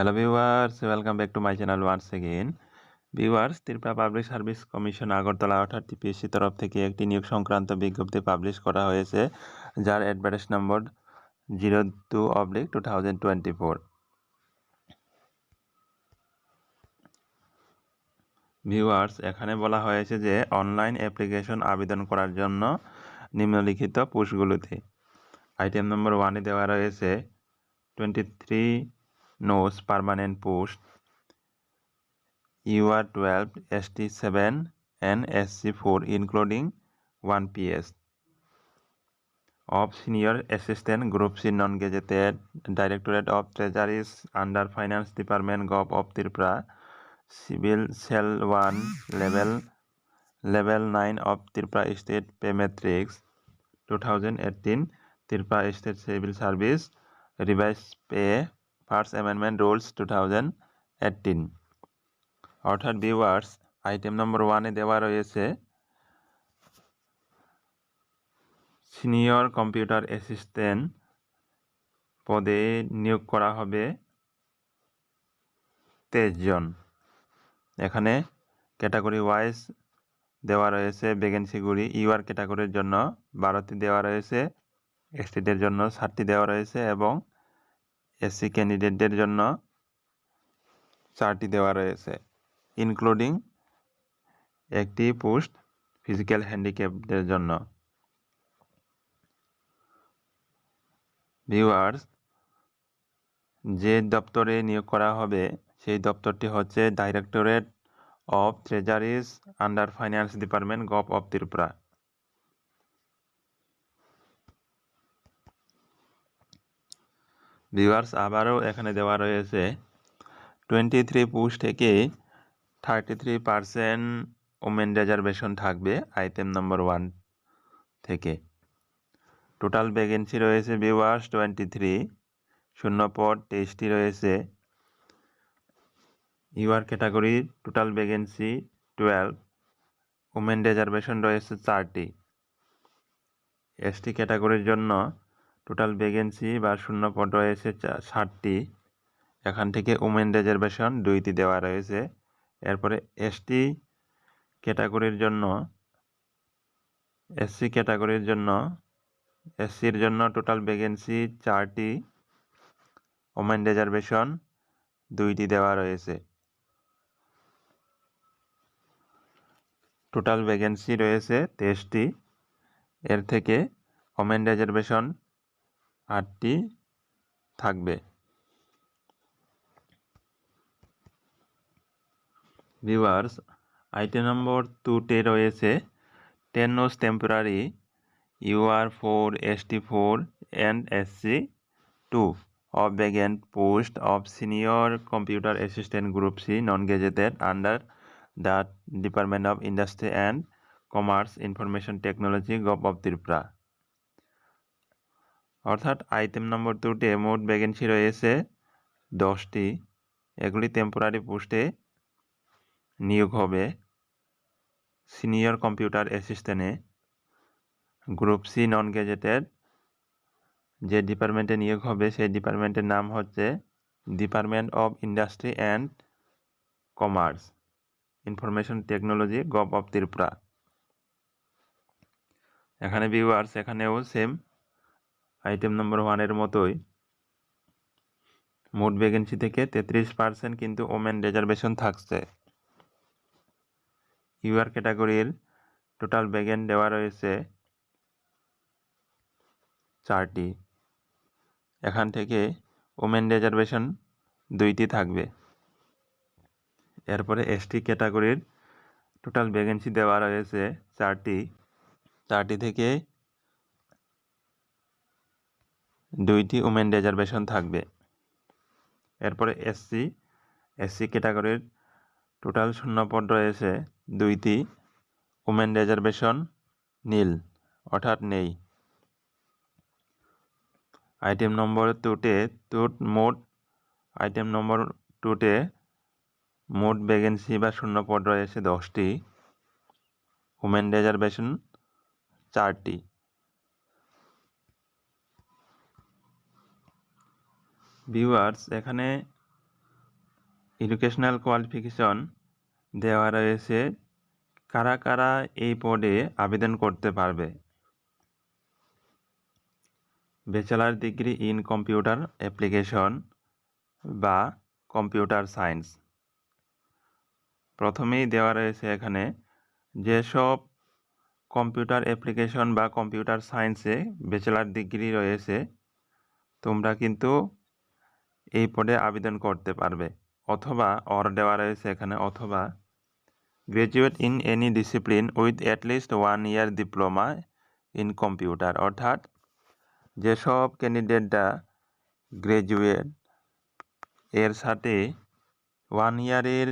Hello viewers welcome back to my channel once again viewers Tripura public service commission Agartala অর্থাৎ TPSC তরফ থেকে একটি নিয়োগ সংক্রান্ত বিজ্ঞপ্তি পাবলিশ করা হয়েছে, যার advertise number zero two oblique two thousand twenty four viewers এখানে বলা হয়েছে যে অনলাইন অ্যাপ্লিকেশন আবেদন করার জন্য নিম্নলিখিত পোস্টগুলোতে আইটেম নম্বর ওয়ানে দেওয়া রয়েছে twenty three knows permanent post UR12 ST7 and SC4 including 1 PS of senior assistant group C non-gazetted directorate of treasuries under finance department gov of Tripura civil cell 1 level level 9 of Tripura state pay matrix 2018 Tripura state civil service revised pay first amendment rules two thousand অর্থাৎ viewers item number ওয়ানে দেওয়া রয়েছে senior computer assistant পদে নিয়োগ করা হবে তেইশ জন। এখানে ক্যাটাগরি ওয়াইজ দেওয়া রয়েছে ভ্যাকেন্সিগুলি ইউআর ক্যাটাগরির জন্য বারোটি দেওয়া রয়েছে এসটিদের জন্য ষাটটি দেওয়া রয়েছে এবং এসসি ক্যান্ডিডেটদের জন্য চারটি দেওয়া রয়েছে ইনক্লুডিং একটি পোস্ট ফিজিক্যাল হ্যান্ডিক্যাপদের জন্য। ভিউয়ার্স যে দপ্তরে নিয়োগ করা হবে, সেই দপ্তরটি হচ্ছে directorate of treasuries under finance department gov of Tripura viewers, আবারও এখানে দেওয়া রয়েছে টোয়েন্টি থ্রি পুশ থেকে thirty three percent women reservation থাকবে আইটেম নম্বর ওয়ান থেকে। টোটাল ভ্যাকেন্সি রয়েছে ভিউয়ার্স টোয়েন্টি থ্রি শূন্য পদ তেইশটি রয়েছে। UR category total vacancy twelve women reservation রয়েছে চারটি এসটি ক্যাটাগরির জন্য টোটাল ভ্যাকেন্সি বা শূন্য পদ রয়েছে ষাটটি। এখান থেকে উমেন রিজার্ভেশন দুইটি দেওয়া রয়েছে। এরপরে এসটি ক্যাটাগরির জন্য এসসি ক্যাটাগরির জন্য এসসির জন্য টোটাল ভ্যাকেন্সি চারটি। ওমেন রিজার্ভেশন দুইটি দেওয়া রয়েছে। টোটাল ভ্যাকেন্সি রয়েছে তেইশটি। এর থেকে ওমেন রিজার্ভেশন আটটি থাকবে ভিউয়ার্স আইটেম নম্বর টুতে রয়েছে ten nos temporary UR four S T four and SC two of vacant post of senior computer assistant group C non-gazetted under the Department of Industry and Commerce Information Technology Gov of Tripura অর্থাৎ item number দুটে মোট vacancy রয়েছে দশটি। এগুলি temporary পোস্টে নিয়োগ হবে senior computer অ্যাসিস্ট্যান্টে গ্রুপ সি নন গেজেটেড যে ডিপার্টমেন্টে নিয়োগ হবে সেই ডিপার্টমেন্টের নাম হচ্ছে department of industry and commerce information technology gov of Tripura এখানে ভিউয়ার্স এখানেও সেম আইটেম নম্বর ওয়ানের মতোই। মোট ভ্যাকেন্সি থেকে তেত্রিশ পার্সেন্ট কিন্তু ওমেন রিজার্ভেশন থাকছে। ইউআর ক্যাটাগরির টোটাল ভ্যাকেন্ট দেওয়া রয়েছে চারটি। এখান থেকে ওমেন রিজার্ভেশন দুইটি থাকবে। এরপরে এসটি ক্যাটাগরির টোটাল ভ্যাকেন্সি দেওয়া রয়েছে চারটি। চারটি থেকে দুইটি উমেন রিজার্ভেশন থাকবে। এরপরে এসসি এসসি ক্যাটাগরির টোটাল শূন্যপদ রয়েছে দুইটি উমেন রিজার্ভেশন নীল, অর্থাৎ নেই। আইটেম নম্বর টুতে টুট মোট, আইটেম নম্বর টুতে মোট ভ্যাকেন্সি বা শূন্যপদ রয়েছে দশটি উমেন রিজার্ভেশন চারটি। ভিউয়ার্স এখানে এডুকেশনাল কোয়ালিফিকেশন দেওয়া রয়েছে। কারা কারা এই পদে আবেদন করতে পারবে? Bachelor degree in computer application বা কম্পিউটার সায়েন্স প্রথমেই দেওয়া রয়েছে এখানে, যেসব কম্পিউটার অ্যাপ্লিকেশন বা কম্পিউটার সায়েন্সে ব্যাচেলার ডিগ্রি রয়েছে, তোমরা কিন্তু এই পদে আবেদন করতে পারবে। অথবা অর দেওয়া রয়েছে এখানে, অথবা graduate in any discipline with at least one year diploma in computer অর্থাৎ যেসব ক্যান্ডিডেটরা গ্র্যাজুয়েট এর সাথে ওয়ান ইয়ারের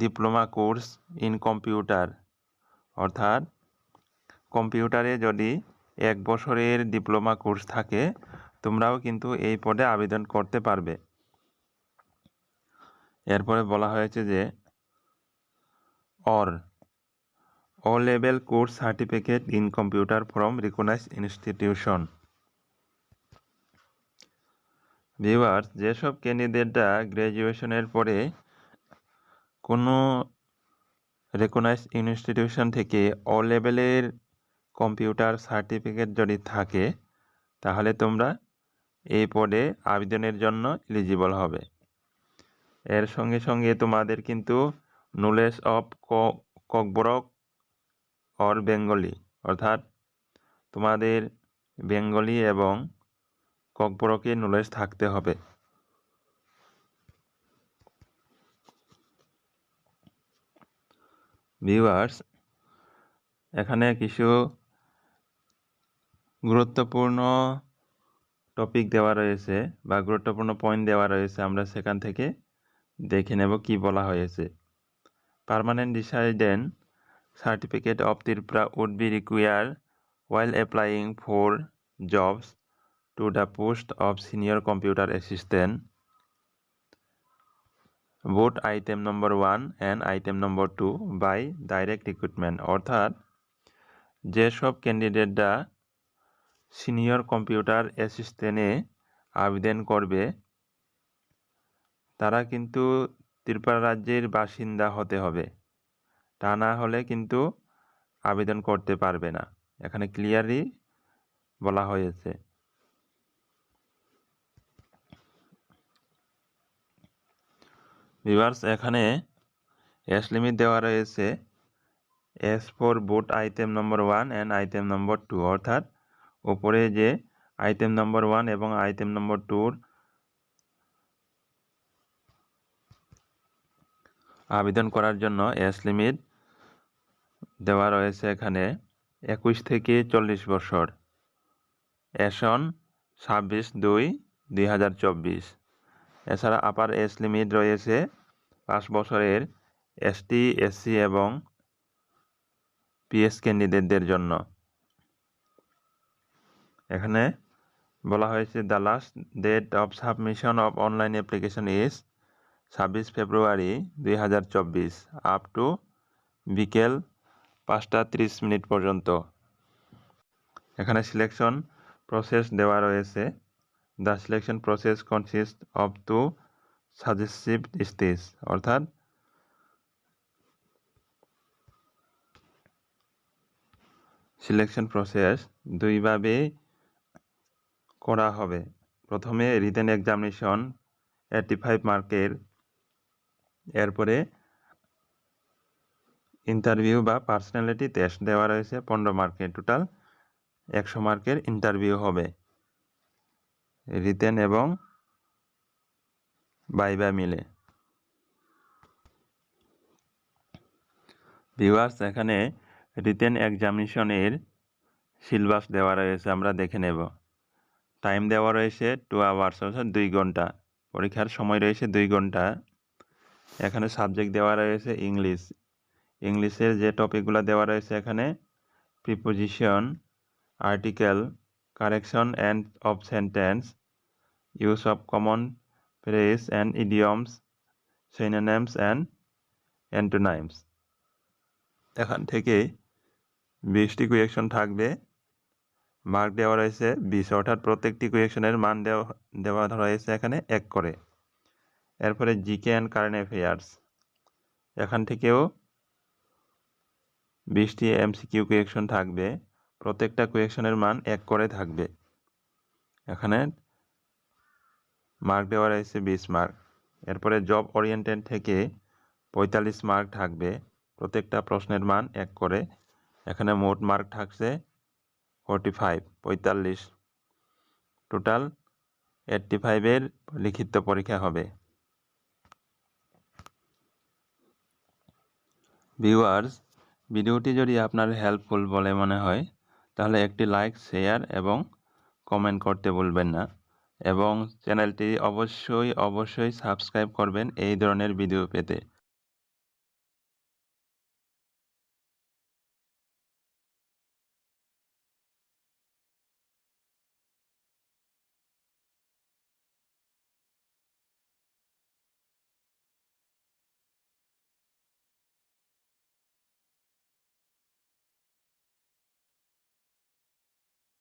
ডিপ্লোমা কোর্স ইন কম্পিউটার অর্থাৎ কম্পিউটারে যদি এক বছরের ডিপ্লোমা কোর্স থাকে, তোমরাও কিন্তু এই পদে আবেদন করতে পারবে। এরপরে বলা হয়েছে যে, or O level course certificate in computer from recognise institution. Viewers, যেসব ক্যান্ডিডেটরা গ্র্যাজুয়েশনের পরে কোনো রেকগনাইজ ইনস্টিটিউশন থেকে অ লেভেলের কম্পিউটার সার্টিফিকেট যদি থাকে, তাহলে তোমরা এই পদে আবেদনের জন্য এলিজিবল হবে। এর সঙ্গে সঙ্গে তোমাদের কিন্তু knowledge of Kokborok or Bengali, অর্থাৎ তোমাদের বেঙ্গলি এবং ককবরকে নলেজ থাকতে হবে। ভিউয়ার্স, এখানে কিছু গুরুত্বপূর্ণ টপিক দেওয়া রয়েছে বা গুরুত্বপূর্ণ পয়েন্ট দেওয়া রয়েছে, আমরা সেখান থেকে দেখে নেব কি বলা হয়েছে। Permanent resident certificate of Tripura would be require while applying for jobs to the post of senior computer assistant vote item number one and item number two by direct recruitment অর্থাৎ যেসব ক্যান্ডিডেটরা সিনিয়র কম্পিউটার অ্যাসিস্ট্যান্টে আবেদন করবে তারা কিন্তু ত্রিপুরা রাজ্যের বাসিন্দা হতে হবে। তা না হলে কিন্তু আবেদন করতে পারবে না। এখানে ক্লিয়ারলি বলা হয়েছে। ভিভার্স এখানে এস লিমিট দেওয়া রয়েছে। Age for both item number one and item number two অর্থাৎ ওপরে যে আইটেম নম্বর ওয়ান এবং আইটেম নম্বর টুর আবেদন করার জন্য এস লিমিট দেওয়া রয়েছে এখানে একুশ থেকে চল্লিশ বছর। এসন ছাব্বিশ দুই দুই হাজার চব্বিশ। এছাড়া আপার এস লিমিট রয়েছে পাঁচ বছরের এসটি এসসি এবং পিএস ক্যান্ডিডেটদের জন্য। এখানে বলা হয়েছে the last date of submission of online application is ছাব্বিশ ফেব্রুয়ারি দুই হাজার চব্বিশ আপ টু বিকেল পাঁচটা ত্রিশ মিনিট পর্যন্ত। এখানে সিলেকশন প্রসেস দেওয়া রয়েছে। The selection process consist of two সাজেসিভ stage অর্থাৎ সিলেকশন প্রসেস দুইভাবে করা হবে। প্রথমে রিটেন এক্সামিনেশন এইটটি ফাইভ মার্কের এরপরে ইন্টারভিউ বা পার্সোনালিটি টেস্ট দেওয়া রয়েছে, পনেরো মার্কের টোটাল একশো মার্কের ইন্টারভিউ হবে। রিটেন এবং বাইবা মিলে। ভিউয়ার্স এখানে রিটেন এক্সামিনেশনের সিলেবাস দেওয়া রয়েছে, আমরা দেখে নেব। টাইম দেওয়া রয়েছে টু আওয়ার্স অর্থাৎ দুই ঘণ্টা। পরীক্ষার সময় রয়েছে দুই ঘণ্টা। এখানে সাবজেক্ট দেওয়া রয়েছে ইংলিশ ইংলিশের যে টপিকগুলো দেওয়া রয়েছে এখানে preposition article correction and of sentence use of common phrase and idioms synonyms and antonyms এখান থেকে বিশটি কুয়েকশন থাকবে। মার্ক দেওয়া রয়েছে বিশ, অর্থাৎ প্রত্যেকটি কুয়েকশনের মান দেওয়া দেওয়া রয়েছে এখানে এক করে। এরপরে জিকে অ্যান্ড কারেন্ট অ্যাফেয়ার্স। এখান থেকেও বিশটি এমসিকিউ কোয়েকশন থাকবে। প্রত্যেকটা কোয়েকশনের মান এক করে থাকবে। এখানে মার্ক দেওয়া রয়েছে বিশ মার্ক। এরপরে জব ওরিয়েন্টেড থেকে পঁয়তাল্লিশ মার্ক থাকবে। প্রত্যেকটা প্রশ্নের মান এক করে। এখানে মোট মার্ক থাকছে ফোরটি ফাইভ, পঁয়তাল্লিশ। টোটাল এইটটি ফাইভের লিখিত পরীক্ষা হবে। ভিউয়ার্স ভিডিওটি যদি আপনার হেল্পফুল বলে মনে হয়, তাহলে একটি লাইক শেয়ার এবং কমেন্ট করতে ভুলবেন না। এবং চ্যানেলটি অবশ্যই অবশ্যই সাবস্ক্রাইব করবেন এই ধরনের ভিডিও পেতে।